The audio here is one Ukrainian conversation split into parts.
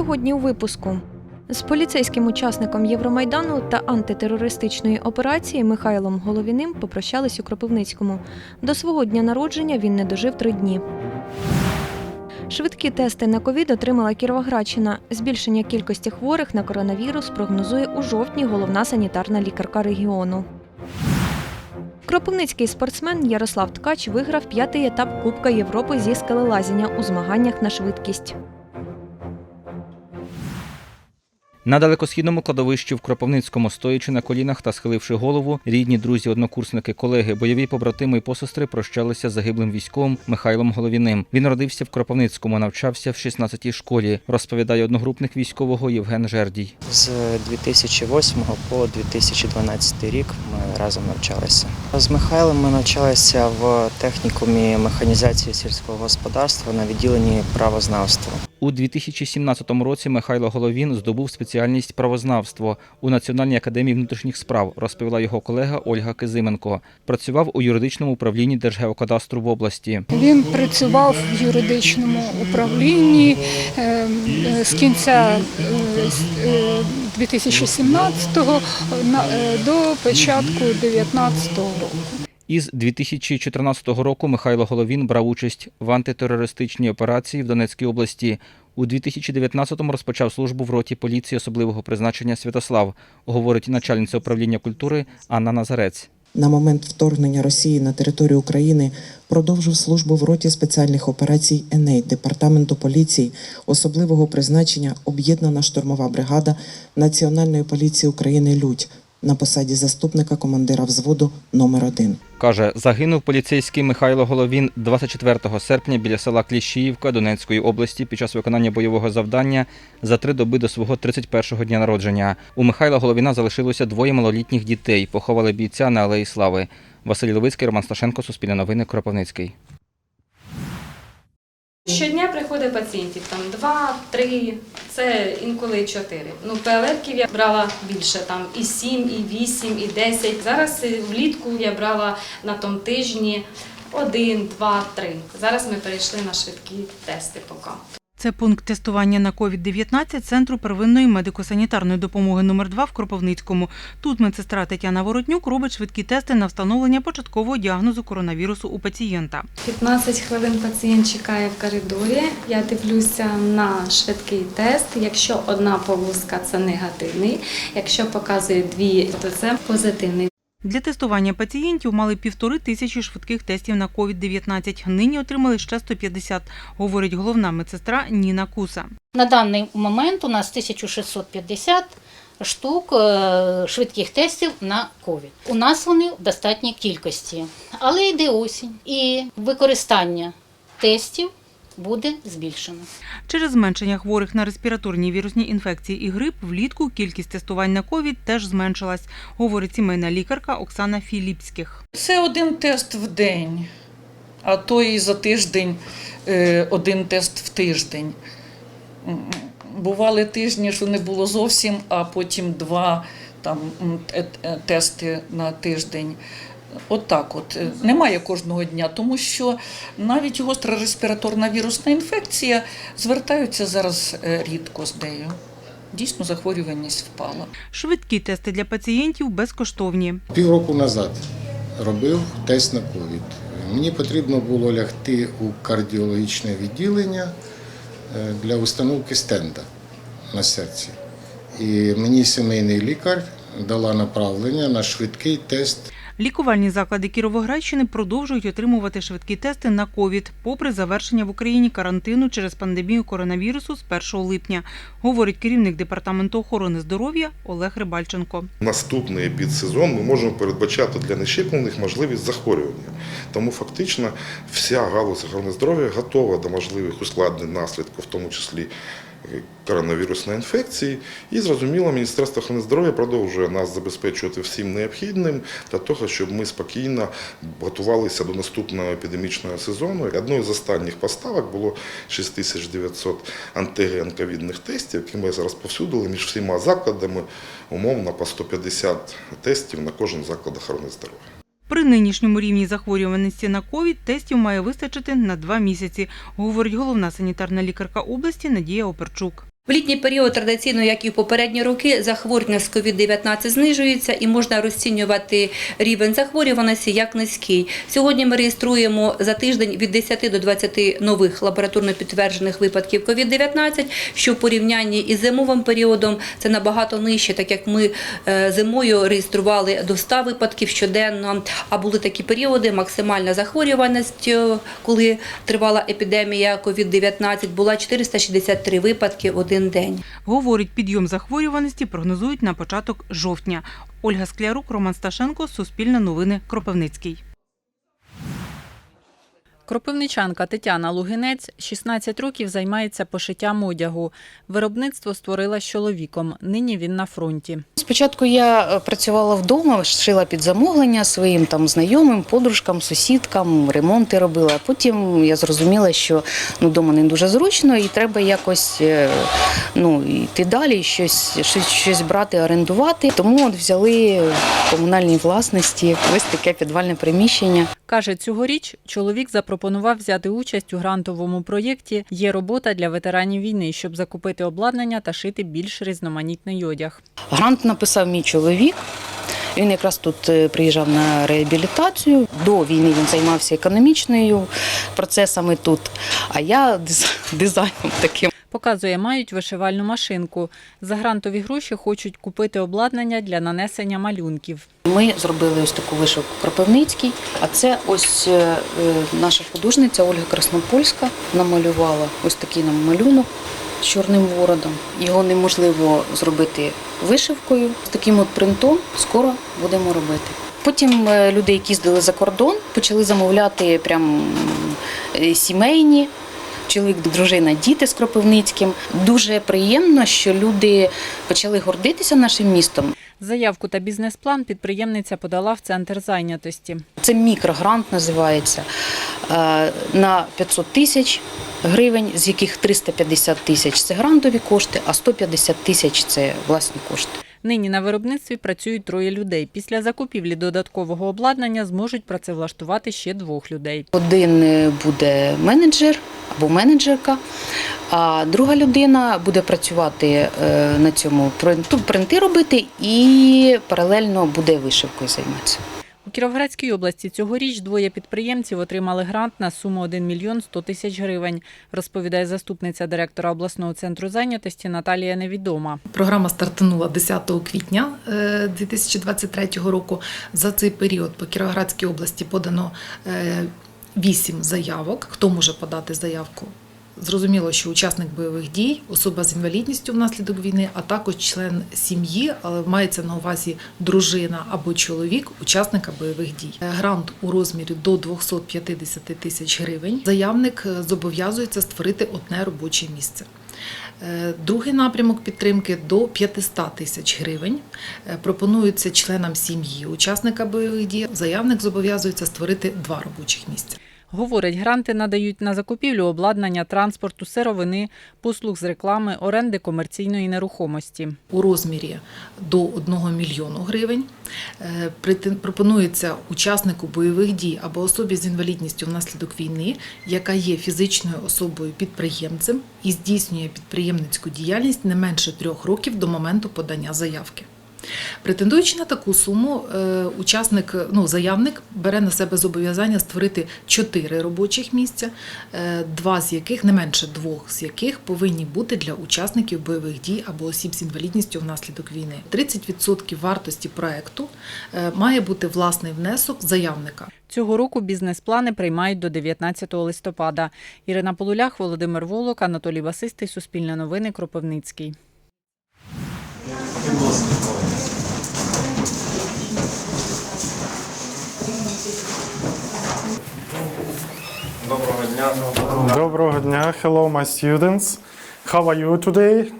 Сьогодні у випуску з поліцейським учасником Євромайдану та антитерористичної операції Михайлом Головіним попрощались у Кропивницькому. До свого дня народження він не дожив три дні. Швидкі тести на ковід отримала Кіровоградщина. Збільшення кількості хворих на коронавірус прогнозує у жовтні головна санітарна лікарка регіону. Кропивницький спортсмен Ярослав Ткач виграв п'ятий етап Кубка Європи зі скелелазіння у змаганнях на швидкість. На далекосхідному кладовищі в Кропивницькому, стоячи на колінах та схиливши голову, рідні, друзі, однокурсники, колеги, бойові побратими і посестри прощалися з загиблим військовим Михайлом Головіним. Він родився в Кропивницькому, навчався в 16-й школі, розповідає одногрупник військового Євген Жердій. З 2008 по 2012 рік ми разом навчалися. З Михайлом ми навчалися в технікумі механізації сільського господарства на відділенні правознавства. У 2017 році Михайло Головін здобув спеціальність правознавство у Національній академії внутрішніх справ, розповіла його колега Ольга Кизименко. Працював у юридичному управлінні Держгеокадастру в області. Він працював в юридичному управлінні е, е, з кінця е, з, е, 2017-го е, до початку 2019 року. Із 2014 року Михайло Головін брав участь в антитерористичній операції в Донецькій області. У 2019-му розпочав службу в роті поліції особливого призначення Святослав, говорить начальниця управління культури Анна Назарець. на момент вторгнення Росії на територію України продовжив службу в роті спеціальних операцій ЕНЕЙ Департаменту поліції особливого призначення Об'єднана штурмова бригада Національної поліції України Людь на посаді заступника командира взводу номер 1 Каже, загинув поліцейський Михайло Головін 24 серпня біля села Кліщіївка Донецької області під час виконання бойового завдання за три доби до свого 31-го дня народження. У Михайла Головіна залишилося двоє малолітніх дітей. Поховали бійця на Алеї Слави. Василь Левицький, Роман Сташенко, Суспільне новини, Кропивницький. Щодня приходить пацієнтів там два, три, це інколи чотири. Ну, пелетків я брала більше, там і сім, і вісім, і десять. Зараз е, влітку я брала на тому тижні один, два, три. Зараз ми перейшли на швидкі тести поки. Це пункт тестування на COVID-19 Центру первинної медико-санітарної допомоги номер 2 в Кропивницькому. Тут медсестра Тетяна Воротнюк робить швидкі тести на встановлення початкового діагнозу коронавірусу у пацієнта. 15 хвилин пацієнт чекає в коридорі. Я дивлюся на швидкий тест. Якщо одна полоска це негативний, якщо показує дві, то це позитивний. Для тестування пацієнтів мали півтори тисячі швидких тестів на COVID-19. Нині отримали ще 150, говорить головна медсестра Ніна Куса. На даний момент у нас 1650 штук е, швидких тестів на ковід. У нас вони в достатній кількості, але йде осінь, і використання тестів буде збільшено. Через зменшення хворих на респіраторні вірусні інфекції і грип влітку кількість тестувань на ковід теж зменшилась, говорить сімейна лікарка Оксана Філіпських. Це один тест в день, а то і за тиждень е, один тест в тиждень. Бували тижні, що не було зовсім, а потім два там, те- те- тести на тиждень. От от. Е, Немає кожного дня, тому що навіть гостра респіраторна вірусна інфекція звертаються зараз е, рідко з нею. Дійсно, захворюваність впала. Швидкі тести для пацієнтів безкоштовні. Півроку назад робив тест на ковід. Мені потрібно було лягти у кардіологічне відділення е, для установки стенда на серці. І мені сімейний лікар дала направлення на швидкий тест Лікувальні заклади Кіровоградщини продовжують отримувати швидкі тести на ковід, попри завершення в Україні карантину через пандемію коронавірусу з 1 липня, говорить керівник департаменту охорони здоров'я Олег Рибальченко. наступний підсезон ми можемо передбачати для нещеплених можливість захворювання. Тому фактично вся галузь охорони здоров'я готова до можливих ускладнень наслідків, в тому числі коронавірусної інфекції. І зрозуміло, Міністерство охорони здоров'я продовжує нас забезпечувати всім необхідним для того, щоб ми спокійно готувалися до наступного епідемічного сезону. Одною з останніх поставок було 6900 антиген ковідних тестів, які ми зараз повсюдили між всіма закладами, умовно по 150 тестів на кожен заклад охорони здоров'я. При нинішньому рівні захворюваності на ковід тестів має вистачити на два місяці, говорить головна санітарна лікарка області Надія Оперчук. В літній період традиційно, як і в попередні роки, захворювання з COVID-19 знижується і можна розцінювати рівень захворюваності як низький. Сьогодні ми реєструємо за тиждень від 10 до 20 нових лабораторно підтверджених випадків COVID-19, що в порівнянні із зимовим періодом це набагато нижче, так як ми е, зимою реєстрували до 100 випадків щоденно, а були такі періоди, максимальна захворюваність, е, коли тривала епідемія COVID-19, була 463 випадки один день. Говорить, підйом захворюваності прогнозують на початок жовтня. Ольга Склярук, Роман Сташенко, Суспільне новини, Кропивницький. Кропивничанка Тетяна Лугинець 16 років займається пошиттям одягу. Виробництво створила з чоловіком. Нині він на фронті. Спочатку я е, працювала вдома, шила під замовлення своїм там знайомим, подружкам, сусідкам, ремонти робила. Потім я зрозуміла, що ну, вдома не дуже зручно і треба якось е, ну, йти далі, щось, щось, щось брати, орендувати. Тому от взяли в комунальній власності ось таке підвальне приміщення. Каже, цьогоріч чоловік запропонував взяти участь у грантовому проєкті Є робота для ветеранів війни, щоб закупити обладнання та шити більш різноманітний одяг. Грант написав мій чоловік. Він якраз тут е, приїжджав на реабілітацію. До війни він займався економічною процесами тут, а я дизайном таким. Показує, мають вишивальну машинку. За грантові гроші хочуть купити обладнання для нанесення малюнків. Ми зробили ось таку вишивку Кропивницький, а це ось е, е, наша художниця Ольга Краснопольська намалювала ось такий нам малюнок з чорним вородом. Його неможливо зробити вишивкою. З таким от принтом скоро будемо робити. Потім е, люди, які їздили за кордон, почали замовляти прям сімейні. Чоловік, дружина, діти з Кропивницьким. Дуже приємно, що люди почали гордитися нашим містом. Заявку та бізнес-план підприємниця подала в центр зайнятості. Це мікрогрант називається е, на 500 тисяч гривень, з яких 350 тисяч це грантові кошти, а 150 тисяч це власні кошти. Нині на виробництві працюють троє людей. Після закупівлі додаткового обладнання зможуть працевлаштувати ще двох людей. Один е, буде менеджер або менеджерка, а друга людина буде працювати е, на цьому принту, принти робити і паралельно буде вишивкою займатися. У Кіровоградській області цьогоріч двоє підприємців отримали грант на суму 1 мільйон 100 тисяч гривень, розповідає заступниця директора обласного центру зайнятості Наталія Невідома. Програма стартанула 10 квітня е, 2023 року. За цей період по Кіровоградській області подано 8 заявок. Хто може подати заявку? Зрозуміло, що учасник бойових дій, особа з інвалідністю внаслідок війни, а також член сім'ї, але мається на увазі дружина або чоловік учасника бойових дій. Е, Грант у розмірі до 250 тисяч гривень. Заявник е, зобов'язується створити одне робоче місце. Е, Другий напрямок підтримки до 500 тисяч гривень е, пропонується членам сім'ї учасника бойових дій. Заявник зобов'язується створити два робочих місця. Говорить, гранти надають на закупівлю обладнання, транспорту, сировини, послуг з реклами, оренди комерційної нерухомості. у розмірі до 1 мільйону гривень. Е, Пропонується учаснику бойових дій або особі з інвалідністю внаслідок війни, яка є фізичною особою підприємцем і здійснює підприємницьку діяльність не менше трьох років до моменту подання заявки. Претендуючи на таку суму, е, учасник, ну, заявник бере на себе зобов'язання створити чотири робочих місця, е, два з яких, не менше двох з яких повинні бути для учасників бойових дій або осіб з інвалідністю внаслідок війни. 30% вартості проекту е, має бути власний внесок заявника. Цього року бізнес-плани приймають до 19 листопада. Ірина Полулях, Володимир Волок, Анатолій Басистий, Суспільне новини, Кропивницький. Дня. Доброго дня. Hello, my students. How are you today?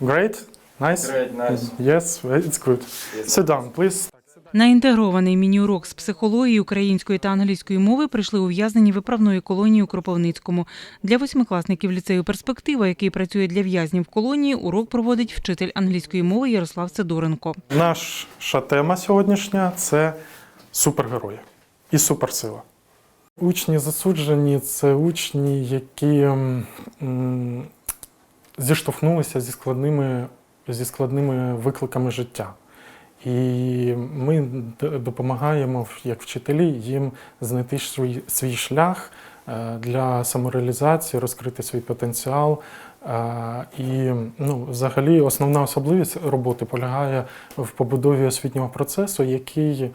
Great? Nice? Great, nice. Yes, it's good. Sit down, please. На інтегрований міні-урок з психології української та англійської мови прийшли ув'язнені виправної колонії у Кропивницькому. Для восьмикласників ліцею перспектива, який працює для в'язнів в колонії, урок проводить вчитель англійської мови Ярослав Сидоренко. Наша тема сьогоднішня це супергерої і суперсила. Учні засуджені це учні, які зіштовхнулися зі складними, зі складними викликами життя. І ми допомагаємо, як вчителі, їм знайти свій, свій шлях е, для самореалізації, розкрити свій потенціал. Е, І ну, взагалі основна особливість роботи полягає в побудові освітнього процесу, який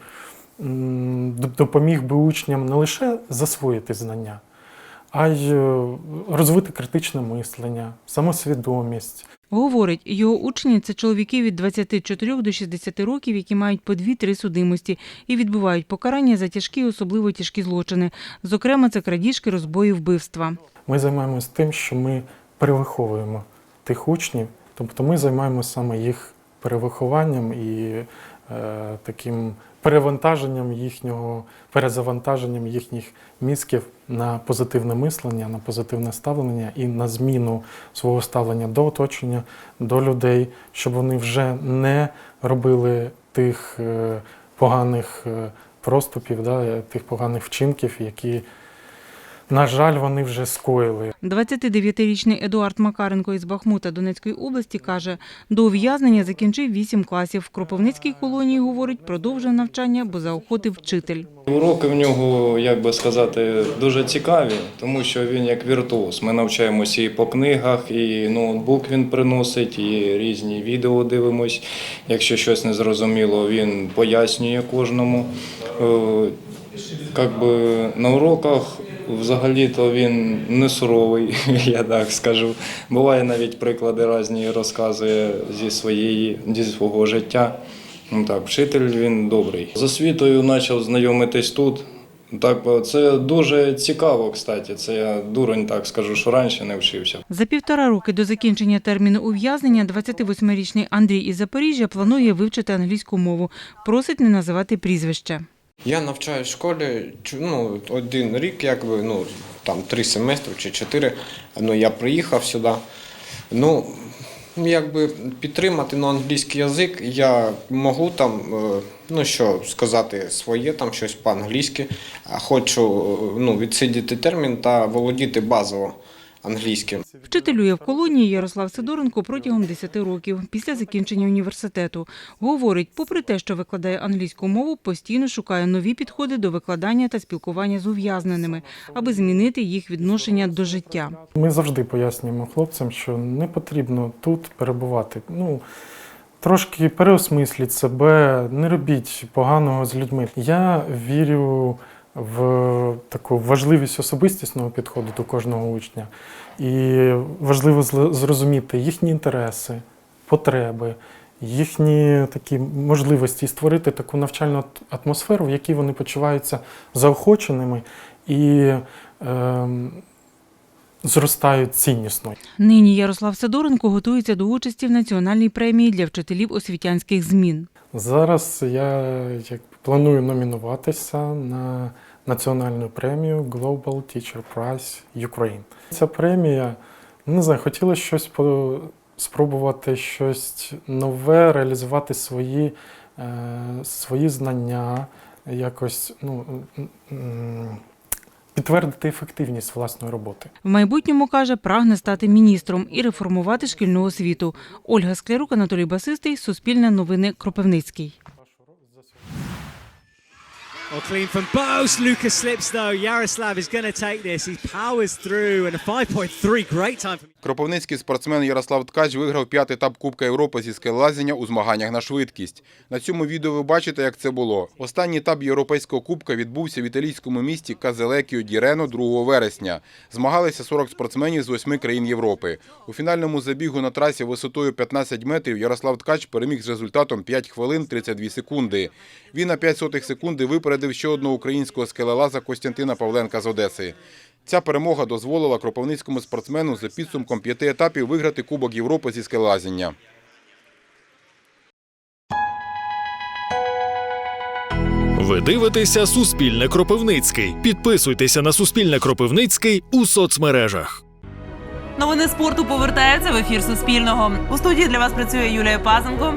допоміг би учням не лише засвоїти знання, а й е, розвити критичне мислення, самосвідомість. Говорить, його учні це чоловіки від 24 до 60 років, які мають по 2-3 судимості і відбувають покарання за тяжкі, особливо тяжкі злочини. Зокрема, це крадіжки, розбої, вбивства. Ми займаємося тим, що ми перевиховуємо тих учнів, тобто ми займаємося саме їх перевихованням і е, таким перевантаженням їхнього, перезавантаженням їхніх мізків на позитивне мислення, на позитивне ставлення і на зміну свого ставлення до оточення, до людей, щоб вони вже не робили тих е, поганих е, проступів, да, тих поганих вчинків, які, на жаль, вони вже скоїли. 29-річний Едуард Макаренко із Бахмута Донецької області каже, до ув'язнення закінчив 8 класів. В Кропивницькій колонії, говорить, продовжує навчання, бо заохотив вчитель. Уроки в нього, як би сказати, дуже цікаві, тому що він як віртуоз. Ми навчаємося і по книгах, і ноутбук він приносить, і різні відео дивимось. Якщо щось не зрозуміло, він пояснює кожному. Е, Как би на уроках взагалі-то він не суровий, я так скажу. Буває навіть приклади різні розказує зі своєї зі свого життя. Ну так, вчитель він добрий. З освітою почав знайомитись тут. Так, це дуже цікаво, кстати. Це я дурень так скажу, що раніше не вчився. За півтора роки до закінчення терміну ув'язнення 28-річний Андрій із Запоріжжя планує вивчити англійську мову. Просить не називати прізвище. Я навчаюсь в школі ну, один рік, якби, ну, там три семестри чи чотири. Ну, я приїхав сюди. Ну, якби підтримати ну, англійський язик, я можу там, е, ну що сказати своє, там щось по-англійськи. Хочу е, ну, відсидіти термін та володіти базово англійським. Вчителює в колонії Ярослав Сидоренко протягом 10 років після закінчення університету. Говорить, попри те, що викладає англійську мову, постійно шукає нові підходи до викладання та спілкування з ув'язненими, аби змінити їх відношення до життя. Ми завжди пояснюємо хлопцям, що не потрібно тут перебувати. Ну, трошки переосмисліть себе, не робіть поганого з людьми. Я вірю в таку важливість особистісного підходу до кожного учня. І важливо зрозуміти їхні інтереси, потреби, їхні такі можливості і створити таку навчальну атмосферу, в якій вони почуваються заохоченими і ем, зростають ціннісно. Нині Ярослав Сидоренко готується до участі в національній премії для вчителів освітянських змін. Зараз я як планую номінуватися на національну премію Global Teacher Prize Ukraine. Ця премія, не знаю, хотілося щось по, спробувати щось нове, реалізувати свої, е, свої знання, якось ну, підтвердити ефективність власної роботи. В майбутньому, каже, прагне стати міністром і реформувати шкільну освіту. Ольга Склярук, Анатолій Басистий, Суспільне новини, Кропивницький. Well, clean from both. Lucas slips though. Yaroslav is going to take this. He powers through and a 5.3. Great time Кропивницький спортсмен Ярослав Ткач виграв п'ятий етап Кубка Європи зі скелелазіння у змаганнях на швидкість. На цьому відео ви бачите, як це було. Останній етап Європейського кубка відбувся в італійському місті Казелекіо Дірено 2 вересня. Змагалися 40 спортсменів з восьми країн Європи. У фінальному забігу на трасі висотою 15 метрів Ярослав Ткач переміг з результатом 5 хвилин 32 секунди. Він на 5 сотих секунди випередив ще одного українського скелелаза Костянтина Павленка з Одеси. Ця перемога дозволила кропивницькому спортсмену за підсумком п'яти етапів виграти Кубок Європи зі скелелазіння. Ви дивитеся Суспільне Кропивницький. Підписуйтеся на Суспільне Кропивницький у соцмережах. Новини спорту повертаються в ефір Суспільного. У студії для вас працює Юлія Пазенко.